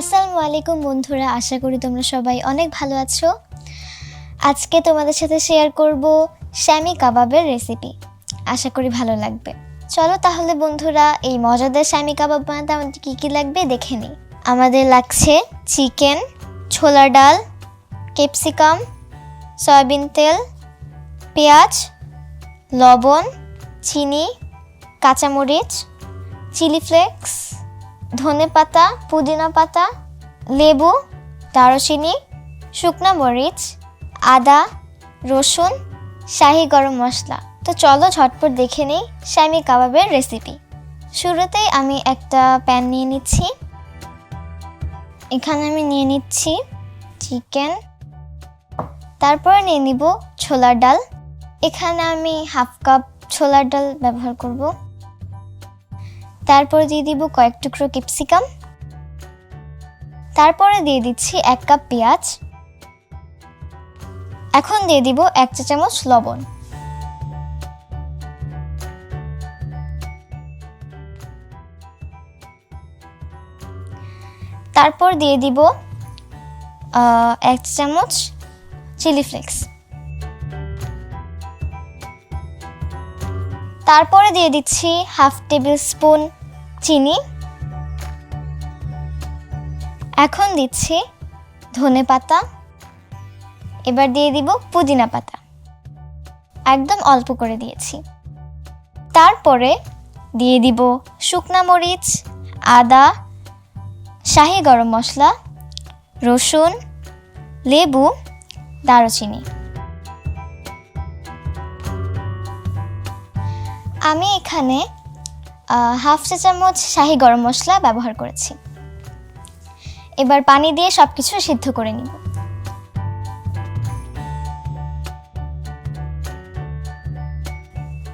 আসসালামু আলাইকুম বন্ধুরা, আশা করি তোমরা সবাই অনেক ভালো আছো। আজকে তোমাদের সাথে শেয়ার করব শ্যামি কাবাবের রেসিপি আশা করি ভালো লাগবে। চলো তাহলে বন্ধুরা, এই মজাদার শ্যামি কাবাব বানাতে আমাদের কী কী লাগবে দেখে নিই। আমাদের লাগছে চিকেন, ছোলা ডাল ক্যাপসিকাম সয়াবিন তেল, পেঁয়াজ, লবণ, চিনি, কাঁচামরিচ চিলি ফ্লেক্স ধনে পাতা, পুদিনা পাতা, লেবু, দারুচিনি, শুকনো মরিচ, আদা, রসুন, শাহি গরম মশলা। তো চলো ঝটপট দেখে নিই শ্যামি কাবাবের রেসিপি শুরুতেই আমি একটা প্যান নিয়ে নিচ্ছি। এখানে আমি নিয়ে নিচ্ছি চিকেন তারপরে নিয়ে নিব ছোলার ডাল। এখানে আমি হাফ কাপ ছোলার ডাল ব্যবহার করব। তারপরে দিয়ে দিব কয়েক টুকরো ক্যাপসিকাম। তারপরে দিয়ে দিচ্ছি এক কাপ পেঁয়াজ। এখন দিয়ে দিব এক চা চামচ লবণ। তারপর দিয়ে দিব এক চামচ চিলি ফ্লেক্স। তারপরে দিয়ে দিচ্ছি হাফ টেবিল স্পুন চিনি। এখন দিচ্ছি ধনে পাতা। এবার দিয়ে দিব পুদিনা পাতা। একদম অল্প করে দিয়েছি। তারপরে দিয়ে দিব শুকনা মরিচ, আদা, শাহি গরম মশলা, রসুন, লেবু, দারুচিনি। আমি এখানে হাফ চা চামচ শাহি গরম মশলা ব্যবহার করেছি। এবার পানি দিয়ে সব কিছু সিদ্ধ করে নিব।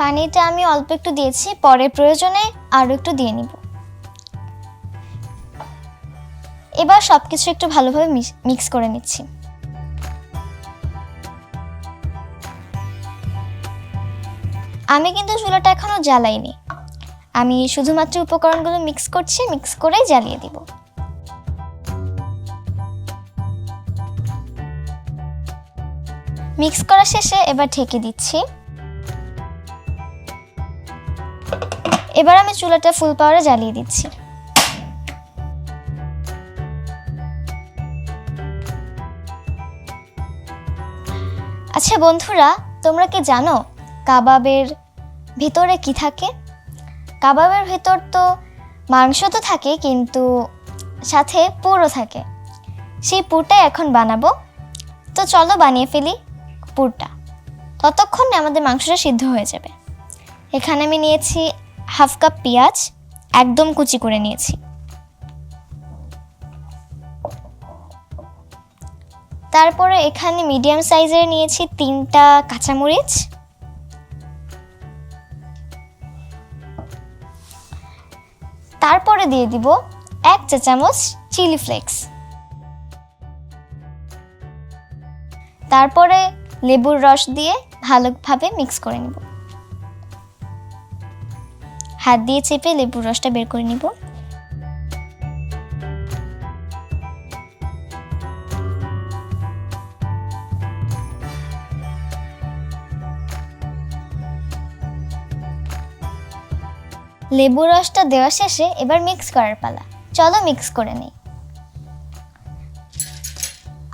পানিটা আমি অল্প একটু দিয়েছি, পরে প্রয়োজনে আরও একটু দিয়ে নিব। এবার সব কিছু একটু ভালোভাবে মিক্স করে নিচ্ছি। আমি কিন্তু চুলাটা এখনও জ্বালাইনি। আমি শুধুমাত্র উপকরণগুলো মিক্স করছি মিক্স করেই জ্বালিয়ে দিব। মিক্স করা শেষে এবার ঢেকে দিচ্ছি। এবার আমি চুলাটা ফুল পাওয়ারে জ্বালিয়ে দিচ্ছি। আচ্ছা বন্ধুরা, তোমরা কি জানো কাবাবের ভিতরে কি থাকে? কাবাবের ভেতর তো মাংস তো থাকে, কিন্তু সাথে পুরও থাকে। সেই পুরটাই এখন বানাবো। তো চলো বানিয়ে ফেলি পুরটা। ততক্ষণে আমাদের মাংসটা সিদ্ধ হয়ে যাবে। এখানে আমি নিয়েছি হাফ কাপ পেঁয়াজ, একদম কুচি করে নিয়েছি। তারপরে এখানে মিডিয়াম সাইজের নিয়েছি তিনটা কাঁচামরিচ। তারপরে দিয়ে দিব এক চা চামচ চিলি ফ্লেক্স। তারপরে লেবুর রস দিয়ে ভালোভাবে মিক্স করে নিব। হাত দিয়ে চেপে লেবুর রসটা বের করে নিব। লেবু রসটা দেওয়া শেষে এবার মিক্স করার পালা। চলো মিক্স করে নিই।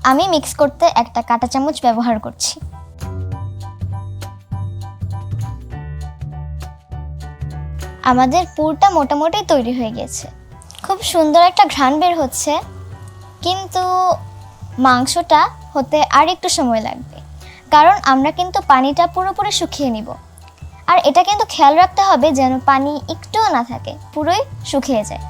আমি মিক্স করতে একটা কাঁটা চামচ ব্যবহার করছি। আমাদের পুরটা মোটামুটি তৈরি হয়ে গেছে। খুব সুন্দর একটা ঘ্রাণ বের হচ্ছে, কিন্তু মাংসটা হতে আর একটু সময় লাগবে। কারণ আমরা কিন্তু পানিটা পুরোপুরি শুকিয়ে নিব। আর এটা কিন্তু খেয়াল রাখতে হবে যেন পানি একটুও না থাকে, পুরোই শুকিয়ে যায়।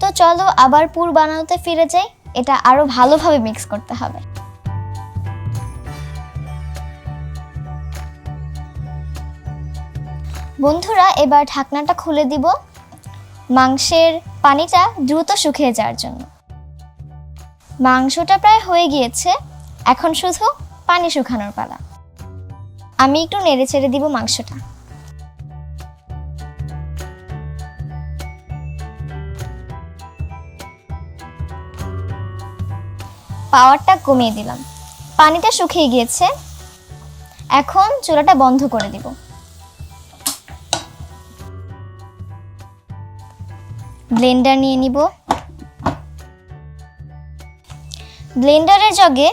তো চলো আবার পুর বানাতে ফিরে যাই, এটা আরও ভালোভাবে মিক্স করতে হবে। বন্ধুরা, এবার ঢাকনাটা খুলে দিব। মাংসের পানিটা দ্রুত শুকিয়ে যাওয়ার জন্য। মাংসটা প্রায় হয়ে গিয়েছে, এখন শুধু পানি শুকানোর পালা। আমি একটু নেড়ে ছেড়ে দিব মাংসটা। পাওয়ারটা কমিয়ে দিলাম। পানিটা শুকিয়ে গিয়েছে। এখন চুলাটা বন্ধ করে দিব। ব্লেন্ডার নিয়ে নিব। ব্লেন্ডারের জগে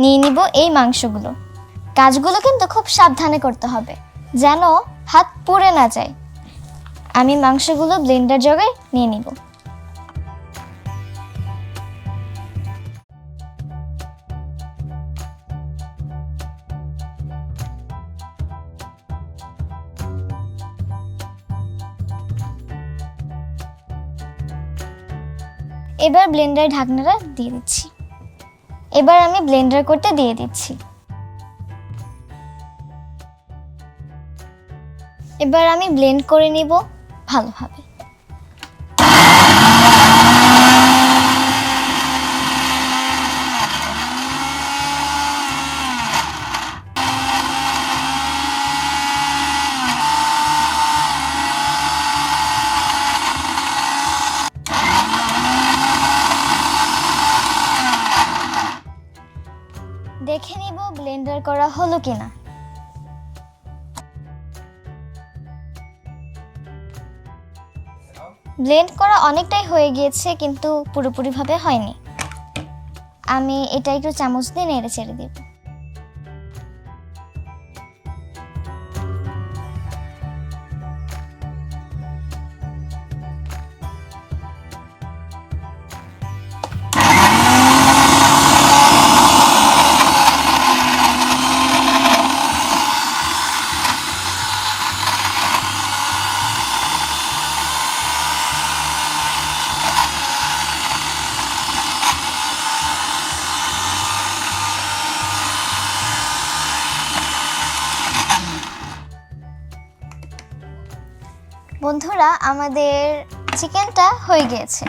নিয়ে নিব এই মাংসগুলো। কাজগুলো কিন্তু খুব সাবধানে করতে হবে, যেন হাত পুড়ে না যায়। আমি মাংসগুলো ব্লেন্ডার জগে নিয়ে নিব। এবার ব্লেন্ডার ঢাকনাটা দিয়ে দিচ্ছি। এবার আমি ব্লেন্ডার করতে দিয়ে দিচ্ছি। এবার আমি ব্লেন্ড করে নিব ভালোভাবে। দেখে নিব ব্লেন্ডার করা হলো কিনা। ব্লেন্ড করা অনেকটাই হয়ে গিয়েছে, কিন্তু পুরোপুরিভাবে হয়নি। আমি এটা একটু চামচ দিয়ে নেড়ে ছেড়ে দিব। বন্ধুরা, আমাদের চিকেনটা হয়ে গিয়েছে।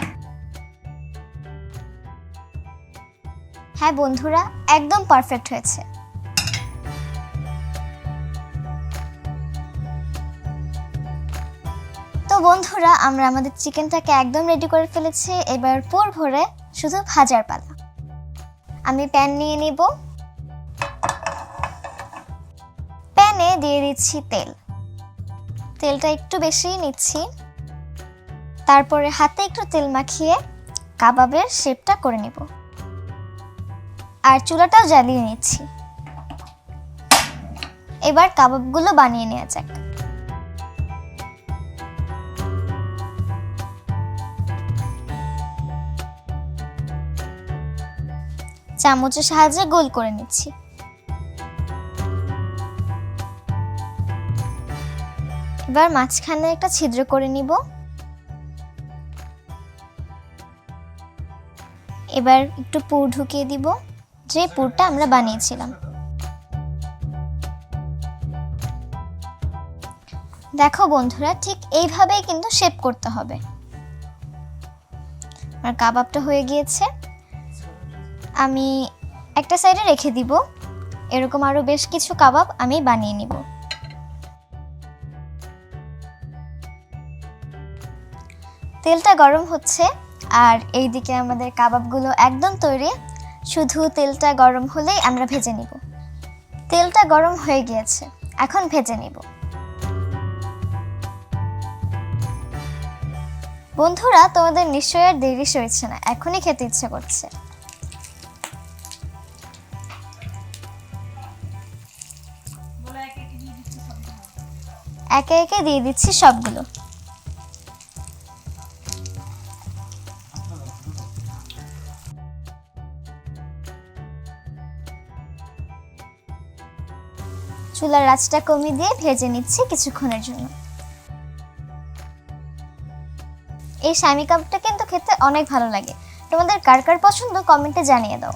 হ্যাঁ বন্ধুরা, একদম পারফেক্ট হয়েছে। তো বন্ধুরা, আমরা আমাদের চিকেনটাকে একদম রেডি করে ফেলেছি। এবার পুর ভরে শুধু ভাজার পালা। আমি প্যান নিয়ে নিব। প্যানে দিয়ে দিচ্ছি তেল। তেলটা একটু বেশি নিচ্ছি। তারপরে হাতে একটু তেল মাখিয়ে কাবাবের শেপটা করে নেব। আর চুলাটাও জ্বালিয়ে নিচ্ছি। এবার কাবাবগুলো বানিয়ে নেওয়া যাক। চামচের সাহায্যে গোল করে নিচ্ছি। এবার মাঝখানে একটা ছিদ্র করে নিব। এবার একটু পুর ঢুকিয়ে দিব, যে পুরটা আমরা বানিয়েছিলাম। দেখো বন্ধুরা, ঠিক এইভাবেই কিন্তু শেপ করতে হবে। আর কাবাবটা হয়ে গিয়েছে। আমি একটা সাইডে রেখে দিব। এরকম আরও বেশ কিছু কাবাব আমি বানিয়ে নিব। তেলটা গরম হচ্ছে, আর এইদিকে আমাদের কাবাবগুলো একদম তৈরি। শুধু তেলটা গরম হলেই আমরা ভেজে নিব। তেলটা গরম হয়ে গিয়েছে, এখন ভেজে নিব। বন্ধুরা, তোমাদের নিশ্চয়ই আর দেরি সইছে না, এখনই খেতে ইচ্ছে করছে। একে একে দিয়ে দিচ্ছি সবগুলো। চুলার আঁচটা কমিয়ে দিয়ে ভেজে নিচ্ছি কিছুক্ষণের জন্য। এই স্বামী কাপটা কিন্তু খেতে অনেক ভালো লাগে। তোমাদের কার কার পছন্দ কমেন্টে জানিয়ে দাও।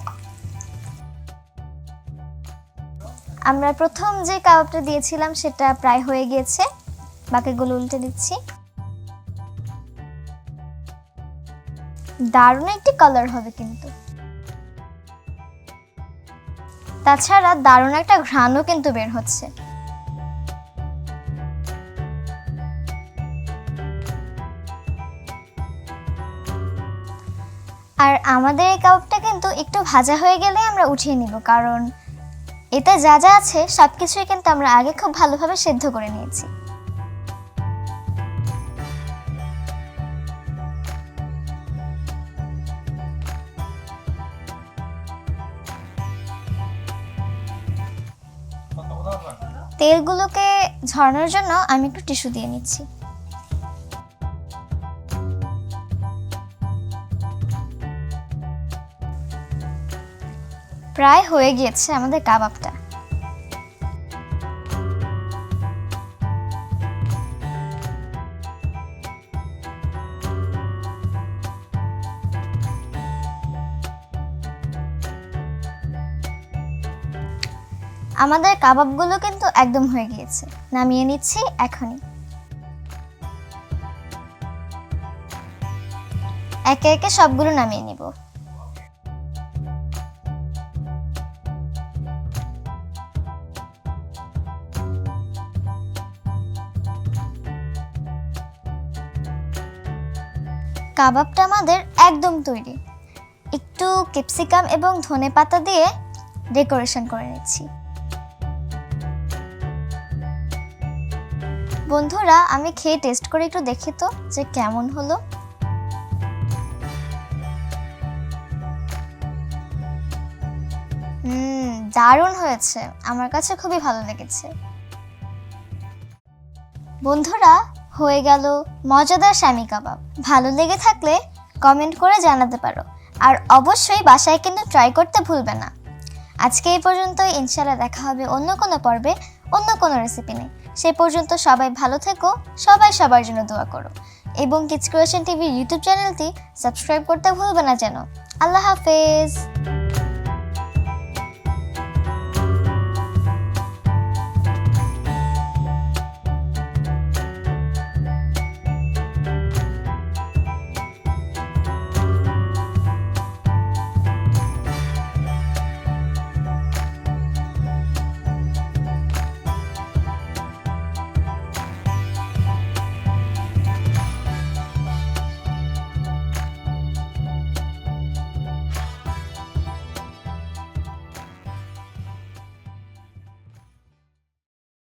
আমরা প্রথম যে কাবাবটা দিয়েছিলাম সেটা প্রায় হয়ে গিয়েছে। বাকিগুলো উল্টে দিচ্ছি। দারুণ একটি কালার হবে কিন্তু। তাছাড়া দারুণ একটা ঘ্রাণও কিন্তু বের হচ্ছে। আর আমাদের এই কাবাবটা কিন্তু একটু ভাজা হয়ে গেলে আমরা উঠিয়ে নিব, কারণ এতে যা যা আছে সব কিছুই কিন্তু আমরা আগে খুব ভালোভাবে সেদ্ধ করে নিয়েছি। তেলগুলোকে ঝরানোর জন্য আমি একটু টিস্যু দিয়ে নিচ্ছি। প্রায় হয়ে গিয়েছে আমাদের কাবাবটা। আমাদের কাবাবগুলো কিন্তু একদম হয়ে গিয়েছে। নামিয়ে নিচ্ছি এখনই। একে একে সবগুলো নামিয়ে নিব। কাবাবটা আমাদের একদম তৈরি। একটু ক্যাপসিকাম এবং ধনে পাতা দিয়ে ডেকোরেশন করে নিচ্ছি। বন্ধুরা, আমি খেয়ে টেস্ট করে একটু দেখি তো যে কেমন হলো। হুম, দারুণ হয়েছে। আমার কাছে খুবই ভালো লেগেছে। বন্ধুরা, হয়ে গেল মজাদার স্বামী কাবাব। ভালো লেগে থাকলে কমেন্ট করে জানাতে পারো। আর অবশ্যই বাসায় কিন্তু ট্রাই করতে ভুলবে না। আজকে এই পর্যন্তই। ইনশাল্লাহ দেখা হবে অন্য কোনো পর্বে, অন্য কোনো রেসিপি নেই সেই পর্যন্ত সবাই ভালো থেকো, সবাই সবার জন্য দোয়া করো। এবং কিডস ক্রিয়েশন টিভির ইউটিউব চ্যানেলটি সাবস্ক্রাইব করতে ভুলবে না যেন। আল্লাহ হাফেজ।